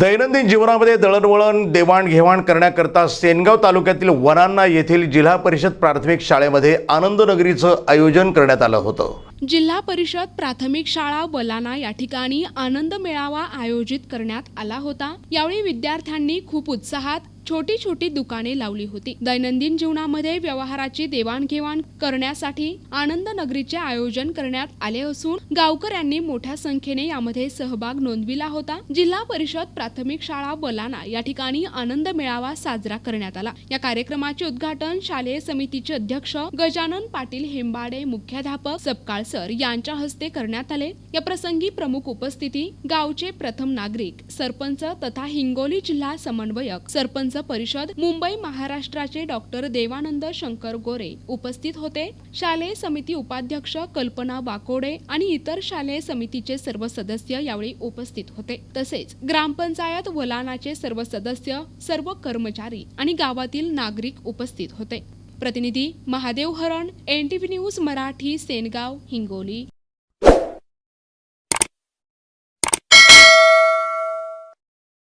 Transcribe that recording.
दैनंदिन जीवनामध्ये दळणवळण देवाणघेवाण करण्याकरता सेनगाव तालुक्यातील वरांना येथील जिल्हा परिषद प्राथमिक शाळेमध्ये आनंदनगरीचं आयोजन करण्यात आलं होतं. जिल्हा परिषद प्राथमिक शाळा बलाना या ठिकाणी आनंद मेळावा आयोजित करण्यात आला होता. यावेळी विद्यार्थ्यांनी खूप उत्साहात छोटी छोटी दुकाने लावली होती. दैनंदिन जीवनामध्ये व्यवहाराची देवाणघेवाण करण्यासाठी आनंद नगरीचे आयोजन करण्यात आले असून गावकऱ्यांनी मोठ्या संख्येने यामध्ये सहभाग नोंदविला होता. जिल्हा परिषद प्राथमिक शाळा बलाना या ठिकाणी आनंद मेळावा साजरा करण्यात आला. या कार्यक्रमाचे उद्घाटन शालेय समितीचे अध्यक्ष गजानन पाटील हेंबाडे मुख्याध्यापक सपकाळ सर यांच्या हस्ते करण्यात आले. या प्रसंगी प्रमुख उपस्थिती गावचे प्रथम नागरिक सरपंच तथा हिंगोली जिल्हा समन्वयक सरपंच परिषद मुंबई महाराष्ट्राचे डॉक्टर देवानंद शंकर गोरे उपस्थित होते. शालेय समिती उपाध्यक्ष कल्पना वाकोडे आणि इतर शालेय समितीचे सर्व सदस्य यावेळी उपस्थित होते. तसेच ग्रामपंचायत वलानाचे सर्व सदस्य सर्व कर्मचारी आणि गावातील नागरिक उपस्थित होते. प्रतिनिधी महादेव हरण एनटीव्ही न्यूज मराठी सेनगाव हिंगोली.